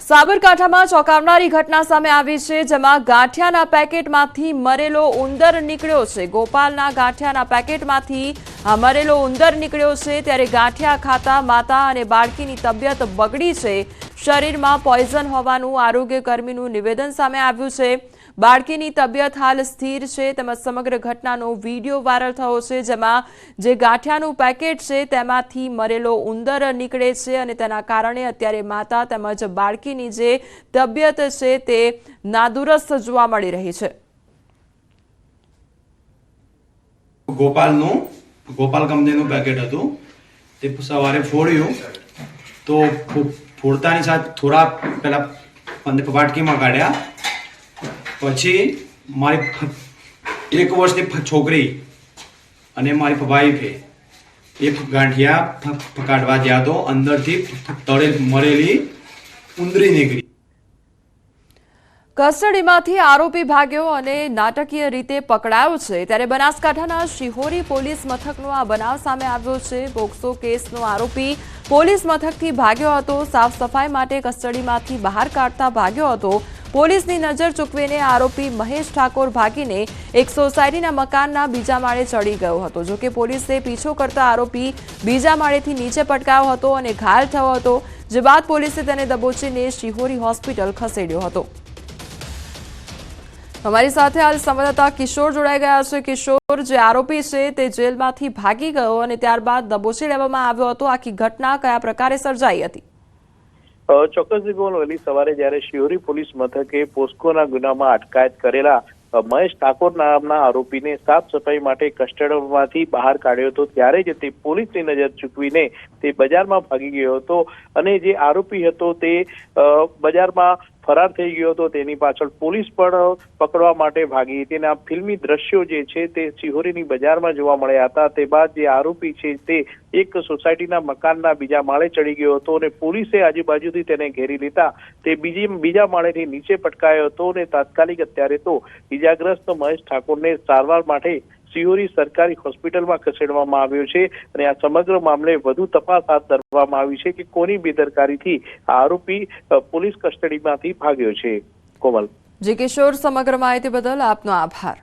સાબરકાંઠામાં ચોંકાવનારી ઘટના સામે આવી છે, જેમાં ગાંઠિયાના પેકેટમાંથી મરેલો ઉંદર નીકળ્યો છે. ગોપાલના ગાંઠિયાના પેકેટમાંથી આ મરેલો ઉંદર નીકળ્યો છે ત્યારે ગાંઠિયા ખાતા માતા અને બાળકીની તબિયત બગડી છે. શરીરમાં પોઈઝન હોવાનું આરોગ્ય કર્મીનું નિવેદન સામે આવ્યું છે. બાળકીની તબિયત હાલ સ્થિર છે તેમજ સમગ્ર ઘટનાનો વીડિયો વાયરલ થયો છે જેમાં જે ગાંઠિયાનું પેકેટ છે તેમાંથી મરેલો ઉંદર નીકળે છે અને તેના કારણે અત્યારે માતા તેમજ બાળકીની જે તબિયત છે તે નાદુરસ્ત જોવા મળી રહી છે. ગોપાલનું ગોપાલ કંપનીનું પેકેટ હતું. તે સવારે ફોડ્યું. તો ફોડતાની સાથે થોડા પહેલા વાટકીમાં કાઢ્યા. પછી મારી એક વર્ષની છોકરી અને મારી વાઈફે એ ગાંઠિયા કાઢવા ગયા તો અંદરથી તળે મરેલી ઉંદરી નીકળી. કસ્ટડીમાંથી આરોપી ભાગ્યો અને નાટકીય રીતે પકડાયો છે. ત્યારે બનાસકાંઠાના શિહોરી પોલીસ મથકનો આ બનાવ સામે આવ્યો છે. પોક્સો કેસનો આરોપી પોલીસ મથકથી ભાગ્યો હતો. સાફ સફાઈ માટે કસ્ટડીમાંથી બહાર કાઢતા ભાગ્યો હતો. પોલીસની નજર ચૂકવીને આરોપી મહેશ ઠાકોર ભાગીને એક સોસાયટીના મકાનના બીજા માળે ચડી ગયો હતો. જોકે પોલીસે પીછો કરતા આરોપી બીજા માળેથી નીચે પટકાયો હતો અને ઘાયલ થયો હતો. જે બાદ પોલીસે તેને દબોચીને શિહોરી હોસ્પિટલ ખસેડ્યો હતો. અમારી સાથે હાલ સંવાદદાતા કિશોર જોડાઈ ગયા છે. કિશોર, જે આરોપી છે તે જેલમાંથી ભાગી ગયો અને ત્યારબાદ દબોચી લેવામાં આવ્યો હતો. આખી ઘટના કયા પ્રકારે સર્જાઈ હતી? ચોક્કસ ચોક્કસથી વહેલી સવારે જ્યારે શિહોરી પોલીસ મથકે પોસ્કોના ગુનામાં અટકાયત કરેલા મહેશ ઠાકોર નામના આરોપીને સાફ સફાઈ માટે કસ્ટડીમાંથી બહાર કાઢ્યો હતો. ત્યારે જ તે પોલીસની નજર ચૂકવીને તે બજારમાં ભાગી ગયો હતો અને જે આરોપી હતો તે બજારમાં ફરાર થઈ ગયો હતો, તેની પાછળ પોલીસ પણ પકડવા માટે ભાગી હતી અને આ ફિલ્મી દ્રશ્યો જે છે તે સિહોરીની બજારમાં જોવા મળ્યા હતા. તે બાદ જે આરોપી છે તે એક સોસાયટીના મકાનના બીજા માળે ચડી ગયો હતો અને પોલીસે આજુબાજુથી તેને ઘેરી લીધા. તે બીજી બીજા માળેથી નીચે પટકાયો હતો અને તાત્કાલિક અત્યારે તો ઇજાગ્રસ્ત મહેશ ઠાકોરને સારવાર માટે સિહોરી સરકારી હોસ્પિટલમાં ખસેડવામાં આવ્યો છે અને આ સમગ્ર મામલે વધુ તપાસ હાથ ધરવામાં આવી છે કે કોની બેદરકારીથી આરોપી પોલીસ કસ્ટડીમાંથી ભાગ્યો છે. કોમલ. જી કિશોર, સમગ્ર માહિતી બદલ આપનો આભાર.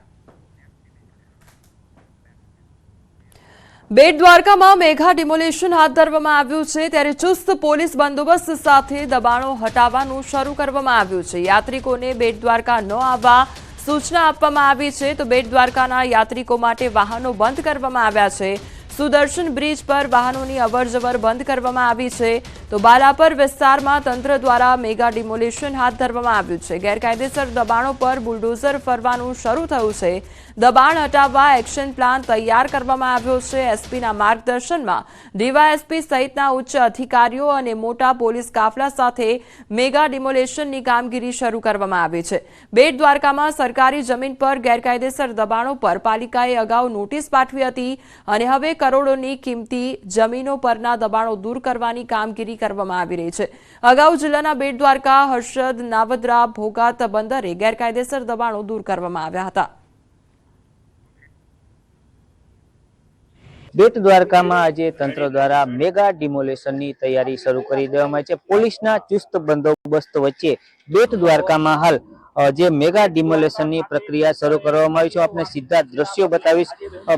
બેટ દ્વારકામાં મેઘા ડિમોલેશન હાથ ધરવામાં આવ્યું છે ત્યારે ચુસ્ત પોલીસ બંદોબસ્ત સાથે દબાણો હટાવવાનું શરૂ કરવામાં આવ્યું છે. યાત્રિકોને બેટ દ્વારકા ન આવવા સૂચના આપવામાં આવી છે તો બેટ દ્વારકાના યાત્રિકો માટે વાહનો બંધ કરવામાં આવ્યા છે. સુદર્શન બ્રિજ પર વાહનોની અવરજવર બંધ કરવામાં આવી છે. તો બાલાપર વિસ્તારમાં તંત્ર દ્વારા મેગા ડિમોલેશન હાથ ધરવામાં આવ્યું છે. ગેરકાયદેસર દબાણો પર બુલડોઝર ફરવાનું શરૂ થયું છે. દબાણ હટાવવા એક્શન પ્લાન તૈયાર કરવામાં આવ્યો છે. એસપીના માર્ગદર્શનમાં ડીવાયએસપી સહિતના ઉચ્ચ અધિકારીઓ અને મોટા પોલીસ કાફલા સાથે મેગા ડિમોલેશનની કામગીરી શરૂ કરવામાં આવી છે. બેટ દ્વારકામાં સરકારી જમીન પર ગેરકાયદેસર દબાણો પર પાલિકાએ અગાઉ નોટિસ પાઠવી હતી અને હવે કરોડોની કિંમતી જમીનો પરના દબાણો દૂર કરવાની કામગીરી કરવામાં આવી રહી છે. અગાઉ જિલ્લાના બેટ દ્વારકા હર્ષદ, નાવદરા, ભોગાત બંદરે ગેરકાયદેસર દબાણો દૂર કરવામાં આવ્યા હતા. બેટ દ્વારકામાં આજે તંત્ર દ્વારા મેગા ડિમોલેશનની તૈયારી શરૂ કરી દેવામાં આવી છે. પોલીસના ચુસ્ત બંદોબસ્ત વચ્ચે બેટ દ્વારકામાં હાલ જે મેગા ડિમોલેશનની પ્રક્રિયા શરૂ કરવામાં આવી છે. આપણે સીધા દ્રશ્યો બતાવીશ.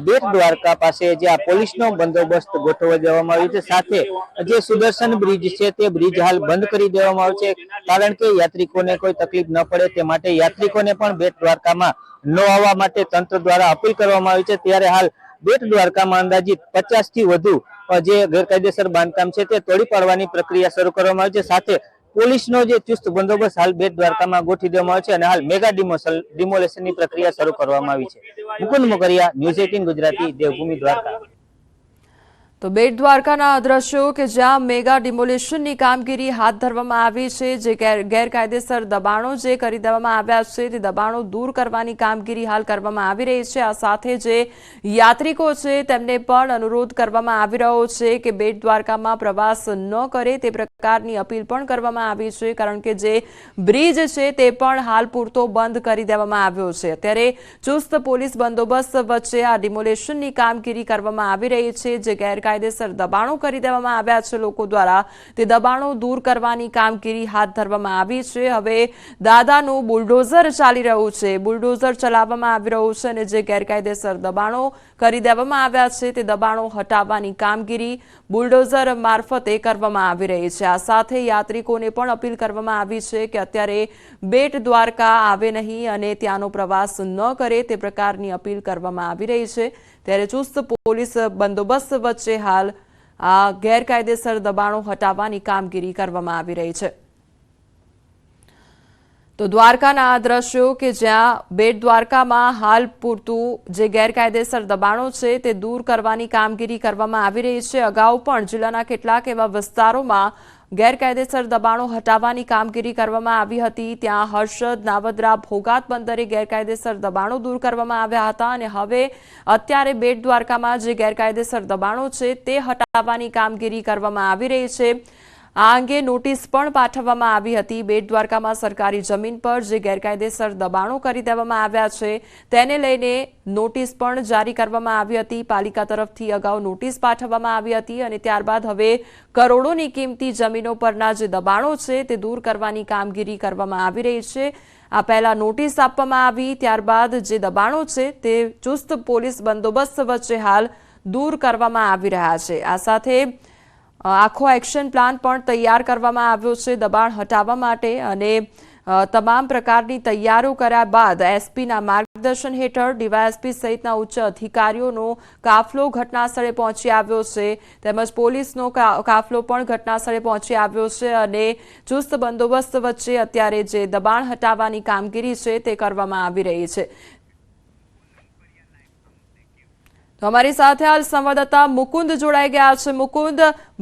બેટ દ્વારકા પાસે જે આ પોલીસનો બંદોબસ્ત ગોઠવવા દેવામાં આવ્યો છે. સાથે જે સુદર્શન બ્રિજ છે તે બ્રિજ હાલ બંધ કરી દેવામાં આવ્યો છે. કારણ કે યાત્રિકોને કોઈ તકલીફ ન પડે તે માટે યાત્રિકોને પણ બેટ દ્વારકામાં ન આવવા માટે તંત્ર દ્વારા અપીલ કરવામાં આવી છે. ત્યારે હાલ બેટ દ્વારકામાં અંદાજિત પચાસથી વધુ જે ગેરકાયદેસર બાંધકામ છે તે તોડી પાડવાની પ્રક્રિયા શરૂ કરવામાં આવી છે. સાથે પોલીસનો જે ચુસ્ત બંદોબસ્ત હાલ બેટ દ્વારકામાં ગોઠવી દેવામાં આવ્યો છે અને હાલ મેગા ડિમોલેશનની પ્રક્રિયા શરૂ કરવામાં આવી છે. Mukund Mokariya, news eighteen Gujarati, Devbhumi Dwarka. તો બેટ દ્વારકાના દ્રશ્યો કે જ્યાં મેગા ડિમોલેશનની કામગીરી હાથ ધરવામાં આવી છે, જે ગેરકાયદેસર દબાણો જે કરી દેવામાં આવ્યા છે, તે દબાણો દૂર કરવાની કામગીરી હાલ કરવામાં આવી રહી છે. આ સાથે જે યાત્રિકો છે, તેમને પણ અનુરોધ કરવામાં આવી રહ્યો છે કે બેટ દ્વારકામાં પ્રવાસ ન કરે તે પ્રકારની અપીલ પણ કરવામાં આવી છે, કારણ કે જે બ્રિજ છે, તે પણ હાલ પૂરતો બંધ કરી દેવામાં આવ્યો છે. અત્યારે ચુસ્ત પોલીસ બંદોબસ્ત વચ્ચે આ ડિમોલેશનની કામગીરી કરવામાં આવી રહી છે, જે ગેર ગેરકાયદેસર દબાણો કરી દેવામાં આવ્યા છે લોકો દ્વારા. તે દબાણો દૂર કરવાની કામગીરી હાથ ધરવામાં આવી છે. હવે દાદાનું બુલડોઝર ચાલી રહ્યું છે. બુલડોઝર ચલાવવામાં આવી રહ્યું છે અને જે ગેરકાયદેસર દબાણો કરી દેવામાં આવ્યા છે, તે દબાણો હટાવવાની કામગીરી બુલડોઝર મારફતે કરવામાં આવી રહી છે. આ સાથે યાત્રિકોને પણ અપીલ કરવામાં આવી છે કે અત્યારે બેટ દ્વારકા આવે નહીં અને ત્યાંનો પ્રવાસ ન કરે તે પ્રકારની અપીલ કરવામાં આવી રહી છે. ત્યારે ચુસ્ત પોલીસ બંદોબસ્ત વચ્ચે હાલ, આ ગેરકાયદેસર દબાણો હટાવવાની કામગીરી કરવામાં આવી રહી છે. તો દ્વારકાના આ દ્રશ્યો કે જ્યાં બેટ દ્વારકામાં હાલ પૂરતું જે ગેરકાયદેસર દબાણો છે તે દૂર કરવાની કામગીરી કરવામાં આવી રહી છે. અગાઉ પણ જિલ્લાના કેટલાક એવા વિસ્તારોમાં ગેરકાયદેસર દબાણો હટાવવાની કામગીરી કરવામાં આવી હતી. ત્યાં હર્ષદ નાવદરા ભોગાત બંદરે ગેરકાયદેસર દબાણો દૂર કરવામાં આવ્યા હતા અને હવે અત્યારે બેટ દ્વારકામાં જે ગેરકાયદેસર દબાણો છે તે હટાવવાની કામગીરી કરવામાં આવી રહી છે. આ અંગે નોટિસ પણ પાઠવવામાં આવી હતી. બેટ દ્વારકામાં સરકારી જમીન પર જે ગેરકાયદેસર દબાણો કરી દેવામાં આવ્યા છે, તેને લઈને નોટિસ પણ જારી કરવામાં આવી હતી. પાલિકા તરફથી અગાઉ નોટિસ પાઠવવામાં આવી હતી અને ત્યારબાદ હવે કરોડોની કિંમતી જમીનો પરના જે દબાણો છે, તે દૂર કરવાની કામગીરી કરવામાં આવી રહી છે. આ પહેલા નોટિસ આપવામાં આવી, ત્યારબાદ જે દબાણો છે, તે ચુસ્ત પોલીસ બંદોબસ્ત વચ્ચે હાલ દૂર કરવામાં આવી રહ્યા છે. આ સાથે આખો એક્શન પ્લાન પણ તૈયાર કરવામાં આવ્યો છે દબાણ હટાવવા માટે અને તમામ પ્રકારની તૈયારીઓ કર્યા બાદ એસપીના માર્ગદર્શન હેઠળ ડીવાયએસપી સહિતના ઉચ્ચ અધિકારીઓનો કાફલો ઘટનાસ્થળે પહોંચી આવ્યો છે. તેમજ પોલીસનો કાફલો પણ ઘટનાસ્થળે પહોંચી આવ્યો છે અને ચુસ્ત બંદોબસ્ત વચ્ચે અત્યારે જે દબાણ હટાવવાની કામગીરી છે તે કરવામાં આવી રહી છે. તો અમારી સાથે હાલ સંવાદદાતા મુકુંદ જોડાઈ ગયા છે. મુકુંદ,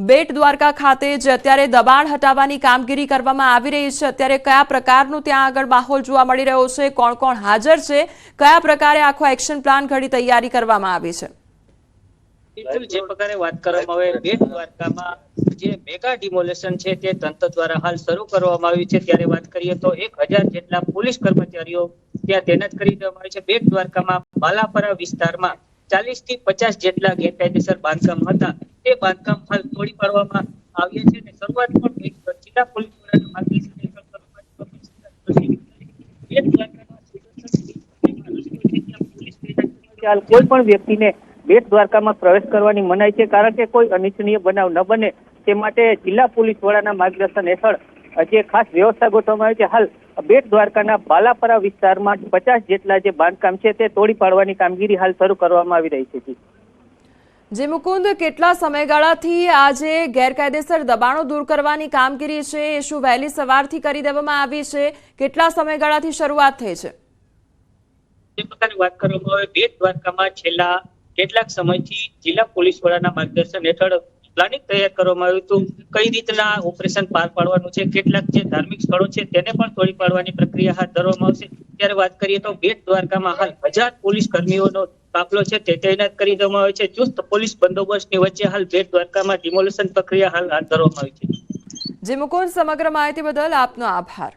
બેટ દ્વારકા ખાતે જે અત્યારે દબાણ હટાવવાની કામગીરી કરવામાં આવી રહી છે, અત્યારે કયા પ્રકારનું ત્યાં આગળ માહોલ જોવા મળી રહ્યો છે? કોણ કોણ હાજર છે? કયા પ્રકારે આખો એક્શન પ્લાન ઘડી તૈયારી કરવામાં આવી છે? જે પ્રકારે વાત કરવામાં આવે, બેટ દ્વારકામાં જે મેગા ડિમોલેશન છે તે તંત્ર દ્વારા હાલ શરૂ કરવામાં આવ્યું છે. ત્યારે વાત કરીએ તો એક હજાર જેટલા પોલીસ કર્મચારીઓ ત્યાં તૈનાત કરી દેવામાં આવે છે. બેટ દ્વારકામાં બાલાપરા વિસ્તારમાં ચાલીસથી પચાસ જેટલા ગેરકાયદેસર બાંધકામ હતા. તે બાંધકામ હાલ તોડી પાડવામાં આવ્યા છે અને શરૂઆત પણ જિલ્લા પોલીસ વડાના માર્ગદર્શન કોઈ પણ વ્યક્તિને બેટ દ્વારકામાં પ્રવેશ કરવાની મનાઈ છે, કારણ કે કોઈ અનિચ્છનીય બનાવ ન બને. તે માટે જિલ્લા પોલીસ વડાના માર્ગદર્શન હેઠળ જે ખાસ વ્યવસ્થા ગોઠવવામાં આવી છે, હાલ બેટ દ્વારકાના બાલાપરા વિસ્તારમાં પચાસ જેટલા જે બાંધકામ છે તે તોડી પાડવાની કામગીરી હાલ શરૂ કરવામાં આવી રહી છે જે. મુકુંદ કેટલા સમયગાળાથી આજે ગેરકાયદેસર દબાણો દૂર કરવાની કામગીરી છે? એ શું વહેલી સવારથી કરી દેવામાં આવી છે? કેટલા સમયગાળાથી શરૂઆત થઈ છે? જે પ્રકારે વાત કરવામાં આવે બેટ દ્વારકામાં છેલ્લા કેટલાક સમયથી જિલ્લા પોલીસ વડાના માર્ગદર્શન હેઠળ પ્લાનિંગ તૈયાર કરવામાં આવ્યું હતું. કઈ રીતના ઓપરેશન પાર પાડવાનું છે? કેટલાક જે ધાર્મિક સ્થળો છે, તેને પણ તોડી પાડવાની પ્રક્રિયા હાથ ધરવામાં આવશે. ત્યારે વાત કરીએ તો બેટ દ્વારકામાં હાલ હજાર પોલીસ કર્મીઓનો કાફલો છે, તે તૈનાત કરી દેવામાં આવે છે. ચુસ્ત પોલીસ બંદોબસ્તની વચ્ચે હાલ બેટ દ્વારકામાં ડિમોલેશન પ્રક્રિયા હાલ હાથ ધરવામાં આવી છે. જે મુકુંદ, સમગ્ર માહિતી બદલ આપનો આભાર.